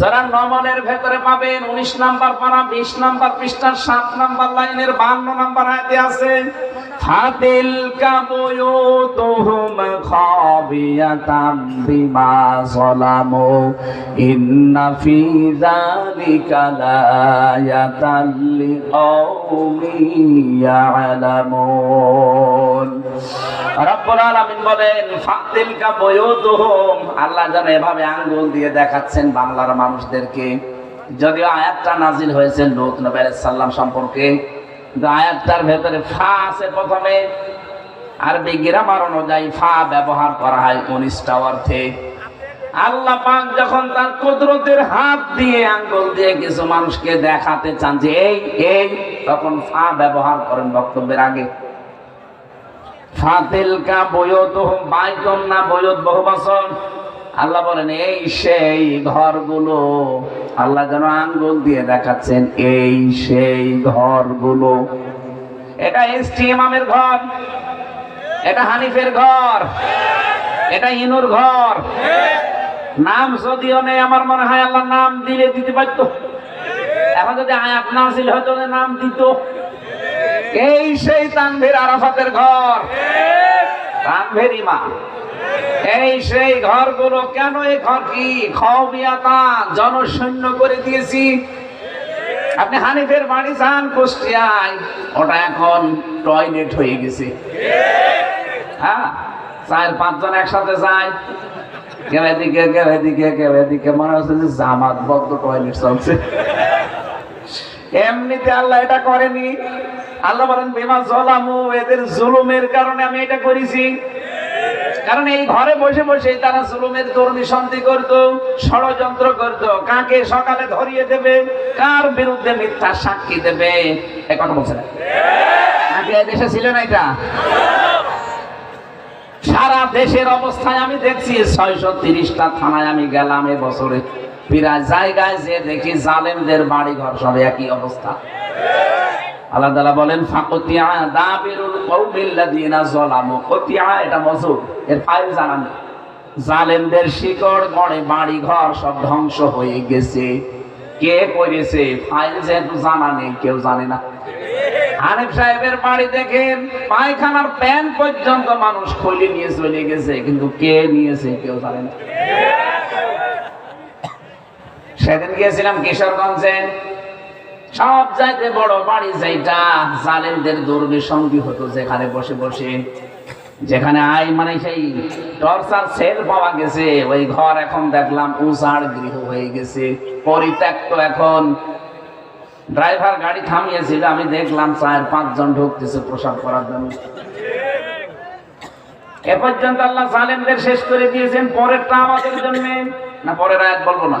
যারা নমনের ভেতরে পাবেন, উনিশ নাম্বার পারা, বিশ নাম্বার পৃষ্ঠার সাত নাম্বার লাইনের বান্ন নাম্বার আয়তে আছে, ফাতিল কাবুয়ুতুহুম খাবিয়াতাম বিমা যালামু, ইন্না ফি যালিকা লায়াতাল লিকাউমিন ইয়ালামুন। রব্বুল আলামিন বলেন ফাতিল কাবুয়ুতুহুম আল্লাহ যেন এভাবে আঙ্গুল দিয়ে দেখাচ্ছেন বাংলার মানুষদেরকে। যদিও আয়াতটা নাজিল হয়েছে লূত নবী আলাইহিস সালাম সম্পর্কে আয়াতটার ভেতরে ফা আছে প্রথমে। আরবি গ্রামার অনুযায়ী ফা ব্যবহার করা হয় উনিশটা অর্থে। আল্লাহ পাক যখন তার কুদরতের হাত দিয়ে আঙ্গুল দিয়ে কিছু মানুষকে দেখাতে চান যে, এই এই, তখন ফা ব্যবহার করেন বক্তব্যের আগে। ফাতিলকা বয়ত বাইতন না বয়ত বহু আল্লাহ বলেন, এই সেই ঘরগুলো, আল্লাহ যেন আঙ্গুল দিয়ে দেখাচ্ছেন, এই সেই ঘরগুলো। এটা এসটি ইমামের ঘর, এটা হানিফের ঘর, এটা ইনুর ঘর। নাম যদিও নেই, আমার মনে হয় আল্লাহ নাম দিলে দিতে পারতো। এখন যদি আয়াত না ছিল হয়তো নাম দিত। এই সেই তানভীর আরাফাতের ঘর। তানভীর ইমাম এই সেই ঘরগুলো কেন এই ঘর কি? খবিয়াতা জনশূন্য করে দিয়েছি। আপনি হানিফের বাড়ি যান কুষ্টিয়ায়। ওটা এখন টয়লেট হয়ে গেছে। হ্যাঁ চার পাঁচজন একসাথে যায়। কেউ এদিকে কেউ এদিকে কেউ এদিকে। মনে হচ্ছে যে জামাত বদ্ধ টয়লেট চলছে। এমনিতে আল্লাহ এটা করেনি। আল্লাহ বলেন, বিমা জলামু, এদের জুলুমের কারণে আমি এটা করেছি। কারণ এই ঘরে বসে বসে তারা জুলুমের তরুণী করত, ষড়যন্ত্র করত। কাকে সকালে ধরিয়ে দেবে? কার বিরুদ্ধে মিথ্যা সাক্ষী দেবে? এ কথা বলছে না। আগে দেশে ছিল না এটা? সারা দেশের অবস্থায় আমি দেখছি, ছয়শো তিরিশটা থানায় আমি গেলাম এ বছরে। জায়গায় যে দেখি জালেমদের বাড়ি ঘর সব একই অবস্থা। আল্লাহ তাআলা বলেন, ফাকতিয়া দাবিরুল কতিয়া, এটা এর ফাইল জালেমদের শিকড়, গড়ে বাড়ি ঘর সব ধ্বংস হয়ে গেছে। কে করেছে? ফাইল যেহেতু জানা নেই, কেউ জানে না। হানিফ সাহেবের বাড়ি পায়খানার প্যান পর্যন্ত মানুষ খুলে নিয়ে চলে গেছে, কিন্তু কে নিয়েছে কেউ জানে না। সেদিন গিয়েছিলাম কিশোরগঞ্জে সব চাইতে বড় বাড়ি যেটা জালেমদের দুর্গে সঙ্গী হতো যেখানে বসে বসে। যেখানে আই মানে সেই টর্চার সেল পাওয়া গেছে, ওই ঘর এখন দেখলাম উজাড় গৃহ হয়ে গেছে। পরিত্যক্ত এখন। ড্রাইভার গাড়ি থামিয়েছিল, আমি দেখলাম চার পাঁচজন ঢুকতেছে প্রসাদ করার জন্য। এ পর্যন্ত আল্লাহ জালেমদের শেষ করে দিয়েছেন, পরেরটা আমাদের জন্য। না, পরের আয়াত বলব না?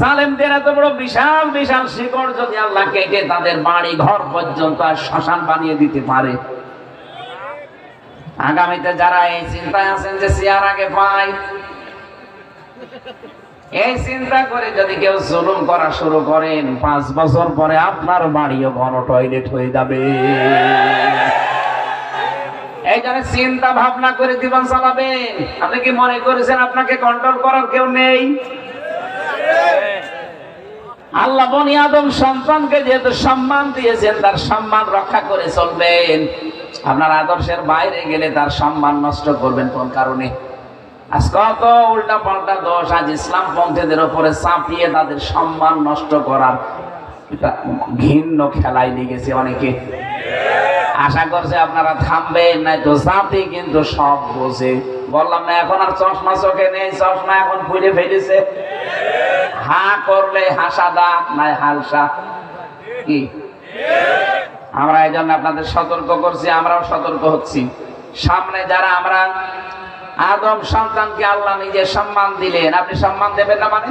জালেমদের এত বড় বিশাল বিশাল শিকড় যদি আল্লাহ কেটে তাদের বাড়ি, ঘর পর্যন্ত আর শ্মশান বানিয়ে দিতে পারে। আগামীতে যারা এই চিন্তায় আছেন যে চেয়ার আগে পাই এই চিন্তা করে যদি কেউ জুলুম করা শুরু করেন, পাঁচ বছর পরে আপনার বাড়িও ঘন টয়লেট হয়ে যাবে। এই জন্য চিন্তা ভাবনা করে জীবন চালাবেন। আপনি কি মনে করেছেন আপনাকে কন্ট্রোল করার কেউ নেই? আল্লাহ বনি আদম সন্তানকে যেহেতু সম্মান দিয়েছেন, তার সম্মান রক্ষা করে চলবেন। আপনার আদর্শের বাইরে গেলে তার সম্মান নষ্ট করবেন কোন কারণে? আজ কত উল্টা পাল্টা দোষ, আজ ইসলাম পন্থীদের উপরে চাপিয়ে তাদের সম্মান নষ্ট করার ঘিন্ন খেলায় লেগেছে অনেকে। আশা করছে আপনারা থামবেন, নাই তো জাতি কিন্তু সব বোঝে। বললাম না, এখন আর চশমা চোখে নেই, চশমা এখন খুলে ফেলেছে। হা করলে হাসাদা নাই হালসা কি? আমরা এই জন্য আপনাদের সতর্ক করছি, আমরাও সতর্ক হচ্ছি। সামনে যারা আমরা আদম সন্তানকে আল্লাহ নিজে সম্মান দিলেন, আপনি সম্মান দেবেন না মানে?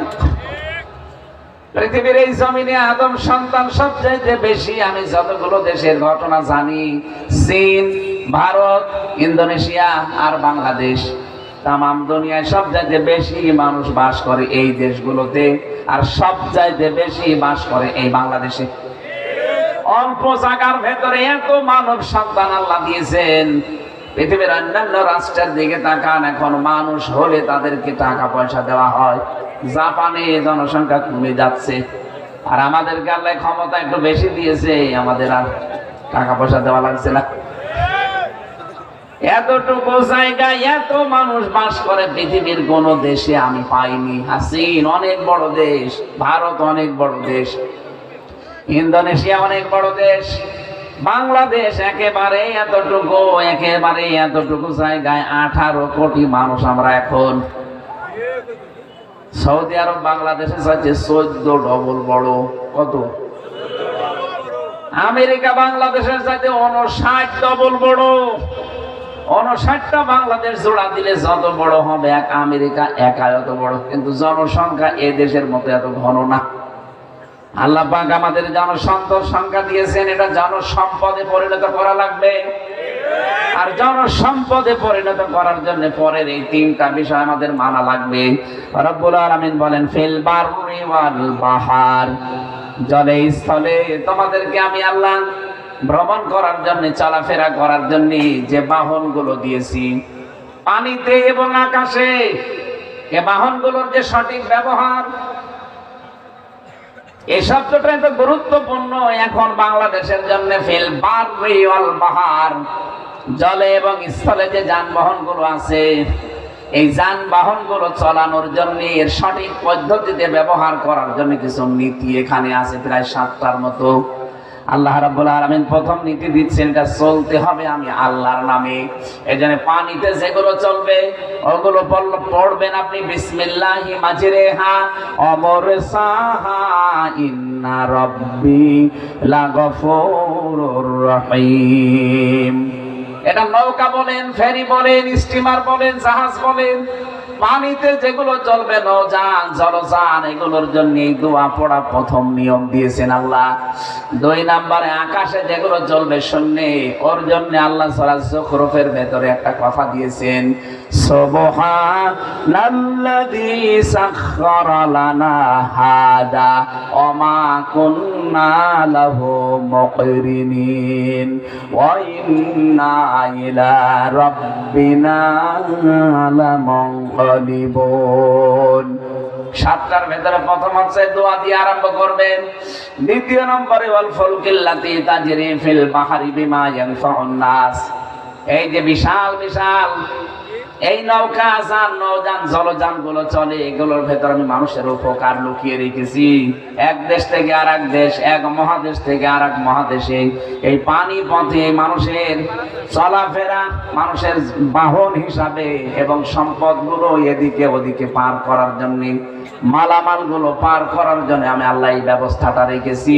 পৃথিবীর এই জমিনে আদম সন্তান সবচাইতে বেশি আমি যতগুলো দেশের ঘটনা জানি, চীন, ভারত, ইন্দোনেশিয়া আর বাংলাদেশ। তামাম দুনিয়ায় সব চাইতে বেশি মানুষ বাস করে এই দেশগুলোতে, আর সব চাইতে বেশি বাস করে এই বাংলাদেশে। অল্প জায়গার ভেতরে এত মানব সন্তান আল্লাহ দিয়েছেন। পৃথিবীর অন্যান্য রাষ্ট্রের দিকে তাকান, এখন মানুষ হলে তাদেরকে টাকা পয়সা দেওয়া হয়। জাপানে জনসংখ্যা কমে যাচ্ছে। আর আমাদেরকে আল্লাহ ক্ষমতা একটু বেশি দিয়েছে, আমাদের আর টাকা পয়সা দেওয়া লাগছে না। এতটুকু জায়গায় এত মানুষ বাস করে পৃথিবীর কোন দেশে আমি পাইনি। হাসিন, অনেক বড় দেশ। ভারত অনেক বড় দেশ। ইন্দোনেশিয়া অনেক বড় দেশ। বাংলাদেশ একেবারে এতটুকু একেবারে এতটুকু জায়গায় আঠারো কোটি মানুষ আমরা এখন। সৌদি আরব বাংলাদেশের সাথে চোদ্দ ডবল বড়। কত? আমেরিকা, বাংলাদেশের সাথে উনষাট ডবল বড়। উনষাটটা বাংলাদেশ জোড়া দিলে যত বড় হবে, এক আমেরিকা, একা এত বড়। কিন্তু জনসংখ্যা এ দেশের মতো এত ঘন না। আল্লাহ পাক আমাদের জনসন্তর সংখ্যা দিয়েছেন, এটা জনসম্পদে পরিণত করা লাগবে। আর জনসম্পদে পরিণত করার জন্য পরের এই তিনটা বিষয় আমাদের মানা লাগবে। রব্বুল আলামিন বলেন, ফিল বাররি ওয়াল বাহার। জলে স্থলে তোমাদেরকে আমি আল্লাহ ভ্রমণ করার জন্য, চলাফেরা করার জন্য যে বাহনগুলো দিয়েছি, পানিতে এবং আকাশে, এ বাহনগুলোর যে সঠিক ব্যবহার এই শব্দটা এত গুরুত্বপূর্ণ। এখন বাংলাদেশের জন্য ফিল বাহার, জলে এবং স্থলে যে যানবাহনগুলো আছে, এই যানবাহনগুলো চলানোর জন্য, এর সঠিক পদ্ধতিতে ব্যবহার করার জন্য কিছু নীতি এখানে আছে, প্রায় সাতটার মতো। আল্লাহ রাব্বুল আলামিন প্রথম নীতি দিচ্ছেন, এটা চলতে হবে আমি আল্লাহর নামে। এজন্য পানিতে যেগুলো চলবে, ওগুলো পড়বেন আপনি, বিসমিল্লাহি মাজরেহা, অমর সাহা, ইন্না রাব্বি লাগফুরুর রহিম। এটা নৌকা বলেন, ফেরি বলেন, স্টিমার বলেন, জাহাজ বলেন পানিতে যেগুলো চলবে নৌযান, জলযান, এগুলোর জন্য দোয়া পড়া প্রথম নিয়ম দিয়েছেন আল্লাহ। দুই নাম্বারে, আকাশে যেগুলো চলবে শূন্যে, ওর জন্য আল্লাহ সরা জখরফের ভেতরে একটা কথা দিয়েছেন, সুবহানাল্লাযী লামুনকালিবুন সাতটার ভেতরে প্রথম হচ্ছে দোয়া দিয়ে আরম্ভ করবেন। দ্বিতীয় নম্বরে, ওয়াল ফুলকিল্লাতি তাজরি ফিল বাহারি বিমা ইয়ানফাউন নাস। এই যে বিশাল বিশাল এই নৌকা যান নৌযান জলযানগুলো চলে, এগুলোর ভেতর আমি মানুষের উপকার লুকিয়ে রেখেছি। এক দেশ থেকে আর এক দেশ, এক মহাদেশ থেকে আর এক মহাদেশে। এই পানি পথে মানুষের চলাফেরা, মানুষের বাহন হিসাবে এবং সম্পদগুলো এদিকে ওদিকে পার করার জন্য মালামালগুলো পার করার জন্য আমি আল্লাহ এই ব্যবস্থাটা রেখেছি।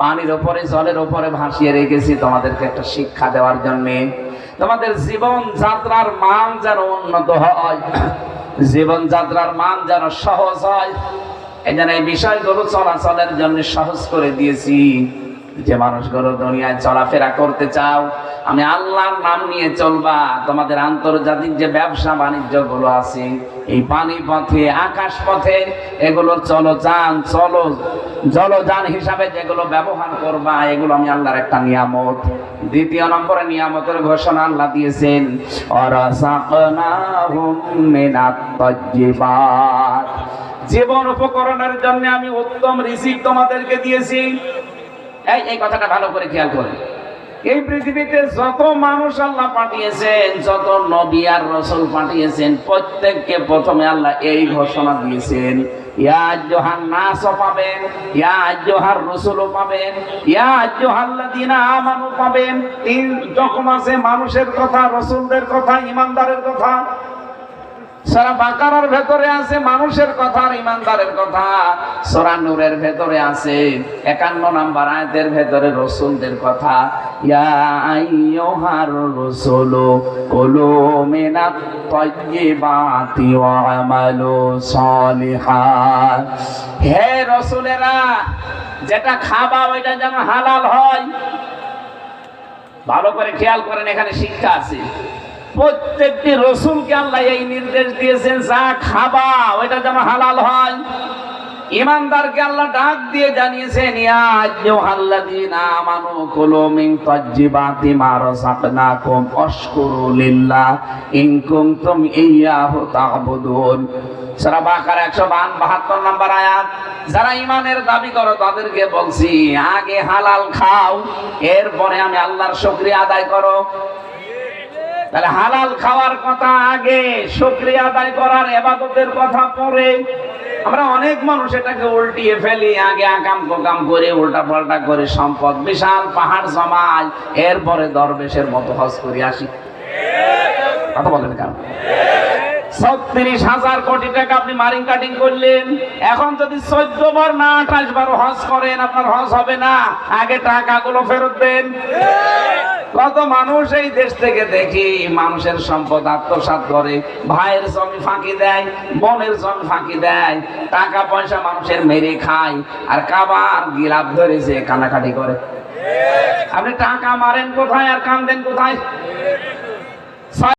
পানির ওপরে, জলের ওপরে ভাসিয়ে রেখেছি তোমাদেরকে একটা শিক্ষা দেওয়ার জন্যে। তোমাদের জীবন যাত্রার মান যেন উন্নত হয়, জীবন যাত্রার মান যেন সহজ হয় এই জন্য এই বিষয়গুলো চলাচলের জন্য সহজ করে দিয়েছি। যে মানুষগুলো দুনিয়ায় চলাফেরা করতে চাও, আমি আল্লাহর নাম নিয়ে চলবা। তোমাদের আন্তর্জাতিক যে ব্যবসা বাণিজ্যগুলো আছে, এই পানি পথে আকাশ পথে এগুলোর চলো যান, চলো জলযান হিসাবে যেগুলো ব্যবহার করবা, এগুলো আমি আল্লাহর একটা নিয়ামত। দ্বিতীয় নম্বরে নিয়ামতের ঘোষণা আল্লাহ দিয়েছেন জীবন উপকরণের জন্য আমি উত্তম রিজিক তোমাদেরকে দিয়েছি। এই এই কথাটা ভালো করে খেয়াল করেন। এই পৃথিবীতে যত মানুষ আল্লাহ পাঠিয়েছেন, যত নবী আর রসুল পাঠিয়েছেন, প্রত্যেককে প্রথমে আল্লাহ এই ঘোষণা দিয়েছেন মানুষের কথা, রসুলদের কথা ইমানদারের কথা। সারা বাকারার ভেতরে আছে মানুষের কথা আর ইমানদারের কথা। সরা নূরের ভেতরে আছে একান্ন নাম্বার আয়াতের ভেতরে রসুলদের কথা। ইয়া রসুলু কুলু তাইয়্যিবাতি ওয়া আমালু সলিহাত হে রসুলেরা, যেটা খাবা ওইটা যেন হালাল হয়। ভালো করে খেয়াল করেন, এখানে শিক্ষা আছে। প্রত্যেকটি রসুলকে আল্লাহ এই নির্দেশ দিয়েছেন, যা খাবা, ওইটা যেন হালাল হয়। ইমানদারকে আল্লাহ ডাক দিয়ে জানিয়েছেন আইয়ুহাল্লাযীনা আমানু কুলু তাজ্জিবাতি মা রাযাকনাকুম ওয়াশকুরু লিল্লাহ ইন কুনতুম ইয়্যাহু তা'বুদুন। সূরা বাকারা 172 নম্বর আয়াত। যারা ইমানের দাবি করো, তাদেরকে বলছি, আগে হালাল খাও, এরপরে আমি আল্লাহর শুকরিয়া আদায় করো। তাহলে হালাল খাওয়ার কথা আগে, শুক্রিয়া আদায় করার এবাদতের কথা পরে। আমরা অনেক মানুষ এটাকে উল্টিয়ে ফেলি, আগে আকাম কোকাম করে উল্টা পাল্টা করে, সম্পদ, বিশাল পাহাড় জমায়, এরপরে দরবেশের মতো হজ করে আসি। কথা বলেন কেন? ছত্রিশ হাজার কোটি টাকা আপনি মারিং কাটিং করলেন। এখন যদি চোদ্দ বার না আঠাশ বার হজ করেন, আপনার হজ হবে না। আগে টাকাগুলো ফেরত দেন। কত মানুষ এই দেশ থেকে দেখি মানুষের সম্পদ আত্মসাৎ করে। ভাইয়ের জমি ফাঁকি দেয়, বোনের জমি ফাঁকি দেয়। টাকা পয়সা মানুষের মেরে খায় আর কাবার গিলাপ ধরেছে কানাকাটি করে। আপনি টাকা মারেন কোথায় আর কান্দেন কোথায়?